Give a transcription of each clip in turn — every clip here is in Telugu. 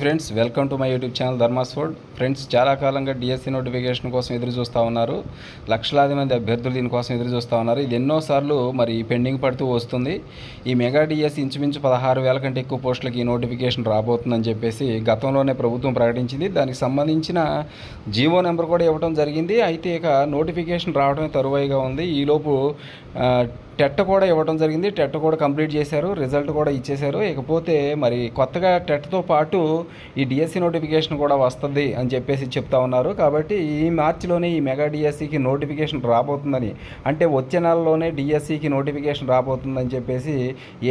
Friends welcome to my YouTube channel Dharmas food friends చాలా కాలంగా డిఎస్సి నోటిఫికేషన్ కోసం ఎదురు చూస్తూ ఉన్నారు. లక్షలాది మంది అభ్యర్థులు దీనికోసం ఎదురు చూస్తూ ఉన్నారు. ఇది ఎన్నోసార్లు మరి పెండింగ్ పడుతూ వస్తుంది. ఈ మెగా డిఎస్సి ఇంచుమించు పదహారు వేల కంటే ఎక్కువ పోస్టులకి ఈ నోటిఫికేషన్ రాబోతుందని చెప్పేసి గతంలోనే ప్రభుత్వం ప్రకటించింది. దానికి సంబంధించిన జీవో నెంబర్ కూడా ఇవ్వడం జరిగింది. అయితే ఇక నోటిఫికేషన్ రావడమే తరువాయిగా ఉంది. ఈలోపు టెట్ కూడా ఇవ్వడం జరిగింది. టెట్ కూడా కంప్లీట్ చేశారు. రిజల్ట్ కూడా ఇచ్చేశారు. ఇకపోతే మరి కొత్తగా టెట్తో పాటు ఈ డిఎస్సి నోటిఫికేషన్ కూడా వస్తుంది అని చెప్పేసి చెప్తా ఉన్నారు. కాబట్టి ఈ మార్చిలోనే ఈ మెగా డిఎస్సికి నోటిఫికేషన్ రాబోతుందని అంటే వచ్చే నెలలోనే డిఎస్సికి నోటిఫికేషన్ రాబోతుందని చెప్పేసి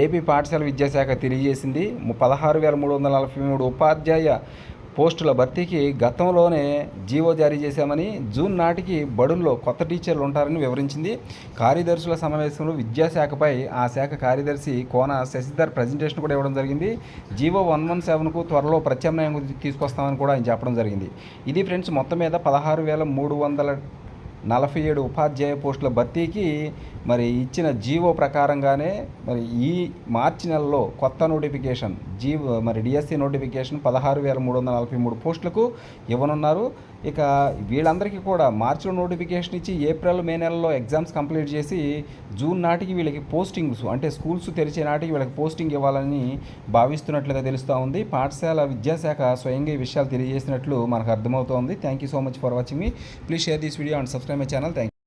ఏపీ పాఠశాల విద్యాశాఖ తెలియజేసింది. పదహారు వేల మూడు వందల నలభై మూడు ఉపాధ్యాయ పోస్టుల భర్తీకి గతంలోనే జీవో జారీ చేశామని జూన్ నాటికి బడుల్లో కొత్త టీచర్లు ఉంటారని వివరించింది. కార్యదర్శుల సమావేశంలో విద్యాశాఖపై ఆ శాఖ కార్యదర్శి కోన శశిధర్ ప్రజెంటేషన్ కూడా ఇవ్వడం జరిగింది. జీవో వన్ వన్ సెవెన్కు త్వరలో ప్రత్యామ్నాయం తీసుకొస్తామని కూడా ఆయన చెప్పడం జరిగింది. ఇది ఫ్రెండ్స్ మొత్తం మీద పదహారు వేల మూడు వందల నలభై ఏడు ఉపాధ్యాయ పోస్టుల భర్తీకి మరి ఇచ్చిన జీవో ప్రకారంగానే మరి ఈ మార్చి నెలలో కొత్త నోటిఫికేషన్ జీవో మరి డిఎస్సి నోటిఫికేషన్ పదహారు వేల మూడు వందల నలభై మూడు పోస్టులకు ఇవ్వనున్నారు. ఇక వీళ్ళందరికీ కూడా మార్చిలో నోటిఫికేషన్ ఇచ్చి ఏప్రిల్ మే నెలలో ఎగ్జామ్స్ కంప్లీట్ చేసి జూన్ నాటికి వీళ్ళకి పోస్టింగ్స్ అంటే స్కూల్స్ తెరిచే నాటికి వీళ్ళకి పోస్టింగ్ ఇవ్వాలని భావిస్తున్నట్లుగా తెలుస్తూ ఉంది. పాఠశాల విద్యాశాఖ స్వయంగా ఈ విషయాలు తెలియజేసినట్లు మనకు అర్థమవుతోంది. Thank you so much for watching me please share this video and subscribe my channel thank